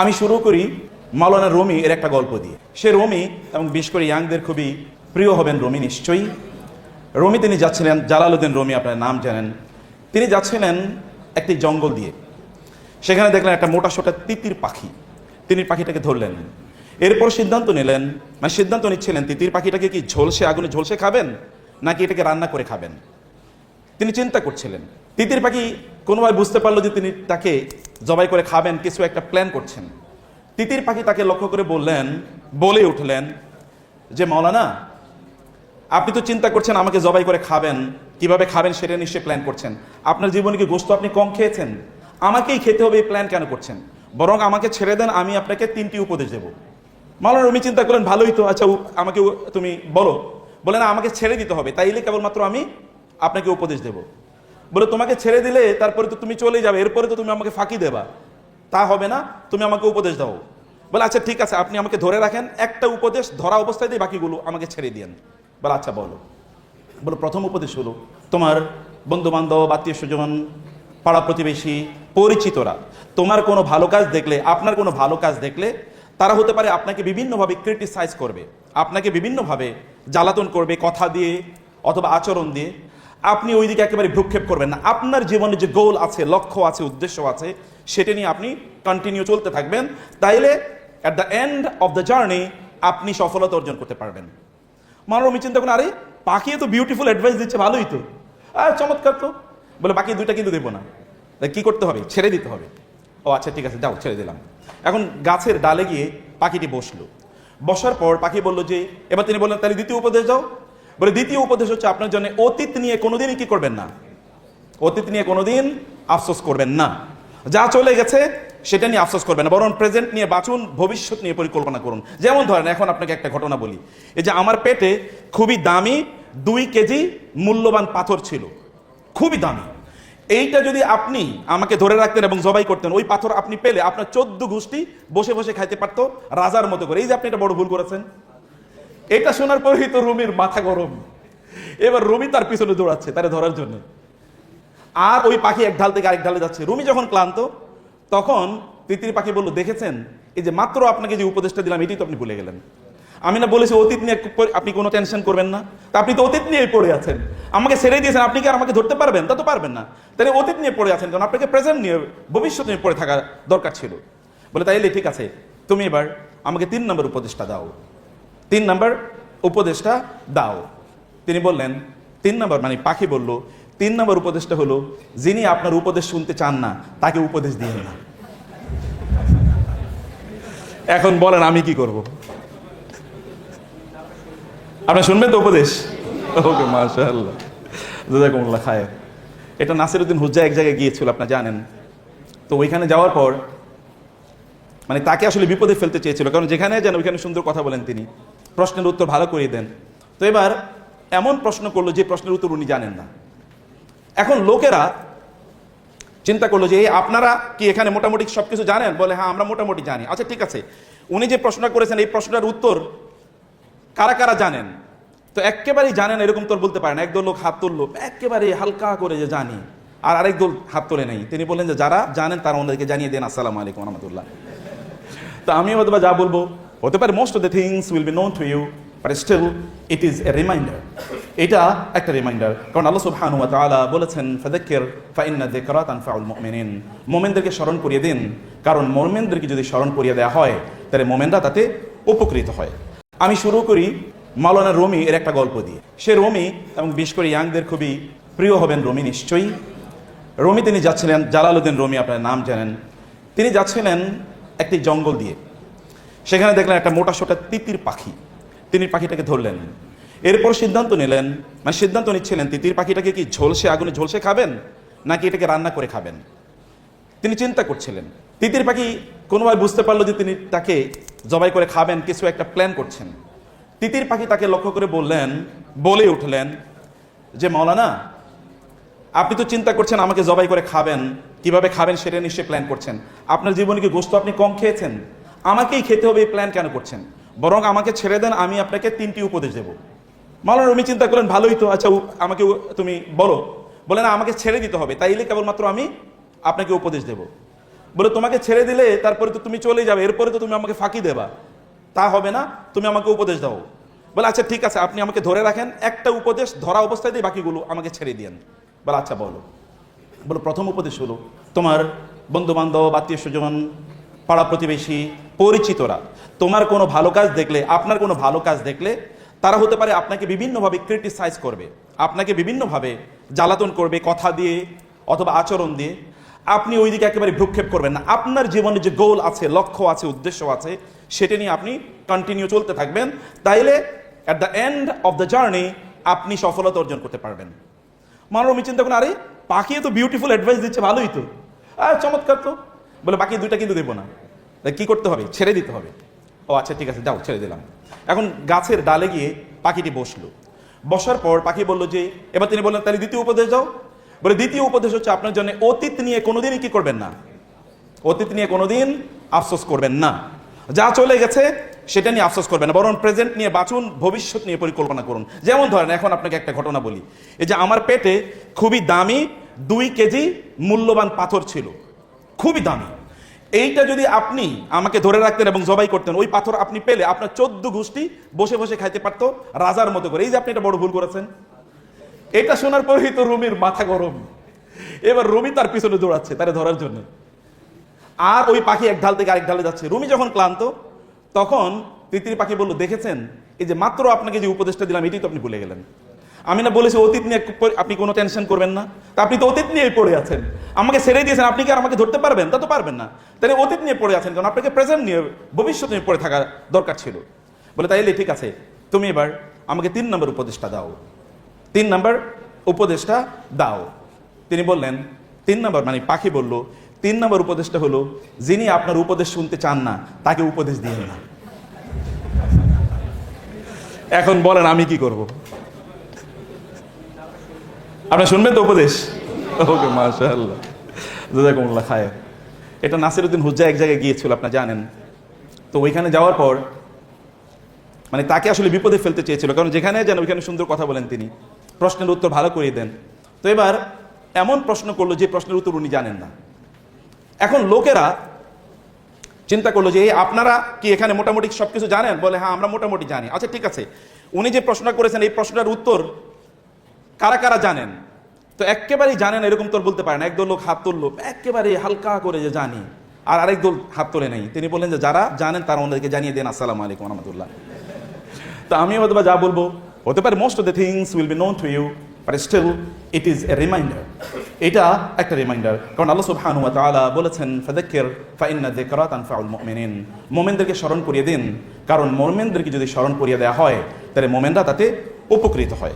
আমি শুরু করি মাওলানা রমি এর একটা গল্প দিয়ে। সে রমি এবং বিশেষ করে ইয়াংদের খুবই প্রিয় হবেন রমি নিশ্চয়ই। রমি তিনি যাচ্ছিলেন, জালালউদ্দিন রমি আপনার নাম জানেন। তিনি যাচ্ছিলেন একটি জঙ্গল দিয়ে। সেখানে দেখলেন একটা মোটা সোটা তিতির পাখি। তিনি পাখিটাকে ধরলেন। এরপর সিদ্ধান্ত নিলেন মানে সিদ্ধান্ত নিচ্ছিলেন, তিতির পাখিটাকে কি ঝলসে আগুনে ঝলসে খাবেন, নাকি এটাকে রান্না করে খাবেন? তিনি চিন্তা করছিলেন। তিতির পাখি কোনোভাবে বুঝতে পারল যে তিনি তাকে জবাই করে খাবেন, কিছু একটা প্ল্যান করছেন। তিতির পাখি তাকে লক্ষ্য করে বললেন, বলে উঠলেন যে, মাওলানা, আপনি তো চিন্তা করছেন আমাকে জবাই করে খাবেন, কীভাবে খাবেন সেটা নিশ্চয়ই প্ল্যান করছেন। আপনার জীবনে কি গোস্ত আপনি কম খেয়েছেন? আমাকেই খেতে হবে, এই প্ল্যান কেন করছেন? বরং আমাকে ছেড়ে দেন, আমি আপনাকে তিনটি উপদেশ দেব। মাওলানা রুমি চিন্তা করলেন, ভালোই তো আচ্ছা আমাকে তুমি বলো। বলে না আমাকে ছেড়ে দিতে হবে, তাইলে কেবলমাত্র আমি আপনাকে উপদেশ দেব। বলে, তোমাকে ছেড়ে দিলে তারপরে তো তুমি চলে যাবে, এরপরে তো তুমি আমাকে ফাঁকি দেবা। তা হবে না, তুমি আমাকে উপদেশ দাও। বলে আচ্ছা ঠিক আছে, আপনি আমাকে ধরে রাখেন, একটা উপদেশ ধরা অবস্থায় দিয়ে বাকিগুলো আমাকে ছেড়ে দিয়েন। বলে আচ্ছা বলো। বলো, প্রথম উপদেশ হলো, তোমার বন্ধু বান্ধব আত্মীয় স্বজন, পাড়া প্রতিবেশী, পরিচিতরা, তোমার কোনো ভালো কাজ দেখলে, আপনার কোনো ভালো কাজ দেখলে, তারা হতে পারে আপনাকে বিভিন্নভাবে ক্রিটিসাইজ করবে, আপনাকে বিভিন্নভাবে জ্বালাতন করবে, কথা দিয়ে অথবা আচরণ দিয়ে। আপনি ওই দিকে একেবারে ভ্রুক্ষেপ করবেন না। আপনার জীবনে যে গোল আছে, লক্ষ্য আছে, উদ্দেশ্য আছে, সেটা নিয়ে আপনি কন্টিনিউ চলতে থাকবেন। তাইলে at the end of the journey আপনি সফলতা অর্জন করতে পারবেন। মানব চিন্তা করেন, আরে পাখি তো বিউটিফুল অ্যাডভাইস দিচ্ছে, ভালোই তো। আর চমৎকার তো। বলে, বাকি দুইটা কিন্তু দেবো না। কি করতে হবে? ছেড়ে দিতে হবে। ও আচ্ছা ঠিক আছে, যাও, ছেড়ে দিলাম। এখন গাছের ডালে গিয়ে পাখিটি বসল। বসার পর পাখি বলল যে, এবার তিনি বললেন, তাহলে দ্বিতীয় উপদেশ যাও বলে দ্বিতীয় উপদেশ হচ্ছে আপনার জন্য অতীত নিয়ে কোনোদিনই কি করবেন না? অতীত নিয়ে কোনোদিন আফসোস করবেন না। যা চলে গেছে, সেটা নিয়ে আফসোস করবেন না। বরং প্রেজেন্ট নিয়ে বাঁচুন, ভবিষ্যৎ নিয়ে পরিকল্পনা করুন। যেমন ধরেন, এখন আপনাকে একটা ঘটনা বলি। এই যে আমার পেটে খুবই দামি দুই কেজি মূল্যবান পাথর ছিল। খুবই দামি। এইটা যদি আপনি আমাকে ধরে রাখতেন এবং জবাই করতেন, ওই পাথর আপনি পেলে আপনার চোদ্দ গোষ্ঠী বসে বসে খাইতে পারতো রাজার মতো করে। এই যে আপনি এটা বড় ভুল করেছেন। এটা শোনার পরেই তো রুমির মাথা গরম। এবার রুমি তার পিছনে দৌড়াচ্ছে তারে ধরার জন্য। আর ওই পাখি এক ঢাল থেকে আরেক ঢালে যাচ্ছে। রুমি যখন ক্লান্ত, তখন তিতির পাখি বলল, দেখেছেন? এই যে মাত্র আপনাকে যে উপদেশটা দিলাম, এটাই তো আপনি ভুলে গেলেন। আমি না বলেছি, অতীত নিয়ে আপনি কোনো টেনশন করবেন না। তা আপনি তো অতীত নিয়েই পড়ে আছেন। আমাকে ছেড়ে দিয়েছেন, আপনি কি আর আমাকে ধরতে পারবেন? তা তো পারবেন না। তাহলে অতীত নিয়ে পড়ে আছেন, কারণ আপনাকে প্রেজেন্ট নিয়ে, ভবিষ্যৎ নিয়ে পড়ে থাকা দরকার ছিল। বলে, তাইলে ঠিক আছে, তুমি এবার আমাকে তিন নম্বর উপদেশটা দাও। তিন নম্বর উপদেশটা দাও। তিনি বললেন, তিন নম্বর মানে পাখি বলল, তিন নম্বর উপদেশটা হলো, যিনি আপনার উপদেশ শুনতে চান না, তাকে উপদেশ দিন না। এখন বলেন আমি কি করব? আপনি শুনবেন তো উপদেশ? ওকে জাজাকুমুল্লাহ খায় এটা নাসিরউদ্দিন হুজ্জা এক জায়গায় গিয়েছিল, আপনি জানেন। তো ওইখানে যাওয়ার পর মানে তাকে আসলে বিপদে ফেলতে চেয়েছিল, কারণ যেখানে যেন ওইখানে সুন্দর কথা বলেন তিনি। প্রশ্নের উত্তর ভালো করে দেন। তো এবার এমন প্রশ্ন করল যে প্রশ্নের উত্তর উনি জানেন না। এখন লোকেরা চিন্তা করল যে, এই আপনারা কি এখানে মোটামুটি সব কিছু জানেন? বলে হ্যাঁ আমরা মোটামুটি জানি। আচ্ছা ঠিক আছে। উনি যে প্রশ্নটা করেছেন, এই প্রশ্নটার উত্তর কারা কারা জানেন? তো একেবারেই জানেন এরকম তোর বলতে পারেন একদল লোক হাত তুললো একেবারে হালকা করে যে জানি। আর আরেক দল হাত তোলে নেই। তিনি বললেন যে, যারা জানেন, তারা ওনাদেরকে জানিয়ে দেন। আসসালামু আলাইকুম রহমতুল্লাহ। তো আমি হয়তো যা বলব হতে পারে most of the things will be known to you but still it is a reminder এটা একটা রিমাইন্ডার কারণ আল্লাহ সুবহানাহু ওয়া তাআলা বলেছেন, ফাযাক্কির, ফাইন্না যিকরা তানফাউল মুমিনিন। মুমিনদেরকে স্মরণ করিয়ে দিন। কারণ মুমিনদেরকে যদি স্মরণ করিয়ে দেওয়া হয়, তাহলে মুমিনরা তাতে উপকৃত হয়। আমি শুরু করি মাওলানা রমি এর একটা গল্প দিয়ে। সে রমি এবং বিশেষ করে ইয়াংদের খুবই প্রিয় হবেন রমি নিশ্চয়ই। রমি তিনি যাচ্ছিলেন, জালালউদ্দিন রমি আপনার নাম জানেন। তিনি যাচ্ছিলেন একটি জঙ্গল দিয়ে। সেখানে দেখলেন একটা মোটা সোটা তিতির পাখি। তিনি পাখিটাকে ধরলেন। এরপর সিদ্ধান্ত নিলেন মানে সিদ্ধান্ত নিচ্ছিলেন, তিতির পাখিটাকে কি ঝলসে আগুনে ঝলসে খাবেন, নাকি এটাকে রান্না করে খাবেন? তিনি চিন্তা করছিলেন। তিতির পাখি কোনোভাবে বুঝতে পারল যে তিনি তাকে জবাই করে খাবেন, কিছু একটা প্ল্যান করছেন। তিতির পাখি তাকে লক্ষ্য করে বললেন, বলে উঠলেন যে, মাওলানা, আপনি তো চিন্তা করছেন আমাকে জবাই করে খাবেন, কীভাবে খাবেন সেটা নিশ্চয়ই প্ল্যান করছেন। আপনার জীবনে কি গোস্ত আপনি কম খেয়েছেন? আমাকেই খেতে হবে এই প্ল্যান কেন করছেন? বরং আমাকে ছেড়ে দেন, আমি আপনাকে তিনটি উপদেশ দেব। মালানা রুমি চিন্তা করেন ভালোই তো আচ্ছা আমাকে তুমি বলো। বলে, না, আমাকে ছেড়ে দিতে হবে, তাইলে কেবলমাত্র আমি আপনাকে উপদেশ দেব। বলে, তোমাকে ছেড়ে দিলে তারপরে তো তুমি চলে যাবে, এরপরে তো তুমি আমাকে ফাঁকি দেবা। তা হবে না, তুমি আমাকে উপদেশ দাও। বলে আচ্ছা ঠিক আছে, আপনি আমাকে ধরে রাখেন, একটা উপদেশ ধরা অবস্থায় দিয়ে বাকিগুলো আমাকে ছেড়ে দিয়েন। বলে আচ্ছা বলো। বলো, প্রথম উপদেশ হলো, তোমার বন্ধু বান্ধব আত্মীয় স্বজন পাড়া প্রতিবেশী, পরিচিতরা। তোমার কোনো ভালো কাজ দেখলে, আপনার কোনো ভালো কাজ দেখলে, তারা হতে পারে আপনাকে বিভিন্নভাবে ক্রিটিসাইজ করবে, আপনাকে বিভিন্নভাবে জ্বালাতন করবে, কথা দিয়ে অথবা আচরণ দিয়ে। আপনি ওই দিকে একেবারে ভ্রুক্ষেপ করবেন না। আপনার জীবনে যে গোল আছে, লক্ষ্য আছে, উদ্দেশ্য আছে, সেটা নিয়ে আপনি কন্টিনিউ চলতে থাকবেন। তাইলে at the end of the journey আপনি সফলতা অর্জন করতে পারবেন। মানবী চিন্তা করেন আরে পাখি তো বিউটিফুল অ্যাডভাইস দিচ্ছে, ভালোই তো। আর চমৎকার তো। বলে, বাকি দুইটা কিন্তু দেবো না। কি করতে হবে? ছেড়ে দিতে হবে। ও আচ্ছা ঠিক আছে, যাও, ছেড়ে দিলাম। এখন গাছের ডালে গিয়ে পাখিটি বসল। বসার পর পাখি বলল যে, এবার তিনি বললেন, তাহলে দ্বিতীয় উপদেশ যাও বলে, দ্বিতীয় উপদেশ হচ্ছে আপনার জন্য অতীত নিয়ে কোনোদিনই কি করবেন না। অতীত নিয়ে কোনোদিন আফসোস করবেন না। যা চলে গেছে, সেটা নিয়ে আফসোস করবেন বরং প্রেজেন্ট নিয়ে বাঁচুন, ভবিষ্যৎ নিয়ে পরিকল্পনা করুন। যেমন ধরেন, এখন আপনাকে একটা ঘটনা বলি। এই যে, আমার পেটে খুবই দামি দুই কেজি মূল্যবান পাথর ছিল। খুবই দামি। এইটা যদি আপনি আমাকে ধরে রাখতেন এবং জবাই করতেন, ওই পাথর আপনি পেলে আপনার চোদ্দ গোষ্ঠী বসে বসে খাইতে পারতো রাজার মতো করে। এই যে আপনি এটা বড় ভুল করেছেন। এটা শোনার পরেই তো রুমির মাথা গরম। এবার রুমি তার পিছনে দৌড়াচ্ছে তারা ধরার জন্য। আর ওই পাখি এক ঢাল থেকে আরেক ঢালে যাচ্ছে। রুমি যখন ক্লান্ত, তখন তিতির পাখি বলল, দেখেছেন? এই যে মাত্র আপনাকে যে উপদেশটা দিলাম, এটাই তো আপনি ভুলে গেলেন। আমি না বলেছি, অতীত নিয়ে আপনি কোনো টেনশন করবেন না। তা আপনি তো অতীত নিয়েই পড়ে আছেন। আমাকে ছেড়ে দিয়েছেন, আপনি কি আর আমাকে ধরতে পারবেন? তা তো পারবেন না। তাহলে অতীত নিয়ে পড়ে আছেন কারণ আপনাকে প্রেজেন্ট নিয়ে, ভবিষ্যৎ নিয়ে পড়ে থাকা দরকার ছিল। বলে তাইলে ঠিক আছে, তুমি এবার আমাকে তিন নম্বর উপদেশটা দাও। তিন নম্বর উপদেশটা দাও। তিনি বললেন, তিন নম্বর মানে পাখি বলল, তিন নম্বর উপদেশটা হলো, যিনি আপনার উপদেশ শুনতে চান না, তাকে উপদেশ দিয়ে না। এখন বলেন, আমি কি করব? আপনি শুনবেন তো উপদেশ? ওকে, মাশাআল্লাহ। জাজাকুমুল্লাহ এটা নাসিরউদ্দিন হুজ্জা এক জায়গায় গিয়েছিল আপনার জানেন। তো ওইখানে যাওয়ার পর মানে তাকে আসলে বিপদে ফেলতে চেয়েছিল, কারণ যেখানে যেন ওইখানে সুন্দর কথা বলেন তিনি। প্রশ্নের উত্তর ভালো করে দেন। তো এবার এমন প্রশ্ন করল, যে প্রশ্নের উত্তর উনি জানেন না। এখন লোকেরা চিন্তা করল যে, এই আপনারা কি এখানে মোটামুটি সবকিছু জানেন? বলে হ্যাঁ আমরা মোটামুটি জানি। আচ্ছা ঠিক আছে। উনি যে প্রশ্নটা করেছেন, এই প্রশ্নটার উত্তর কারা কারা জানেন? তো একেবারেই জানেন এরকম তোর বলতে পারেন একদল লোক হাত তুললো একেবারে হালকা করে যে জানি। আর আরেক দল হাত তোলে নেই। তিনি বললেন যে, যারা জানেন তারা ওনাদেরকে জানিয়ে দেন, আসসালামু আলাইকুম রহমতুল্লাহ। তো আমি হয়তো যা বলব। হতে পারে most of the things will be known to you but still it is a reminder এটা একটা রিমাইন্ডার কারণ আল্লাহ সুবহানাহু ওয়া তাআলা বলেছেন, ফাযাক্কির ফাইন্না যিকরা তানফাউল মুমিনিন। মুমিনদেরকে স্মরণ করিয়ে দিন। কারণ মুমিনদেরকে যদি স্মরণ করিয়ে দেওয়া হয়, তাহলে মুমিনরা তাতে উপকৃত হয়।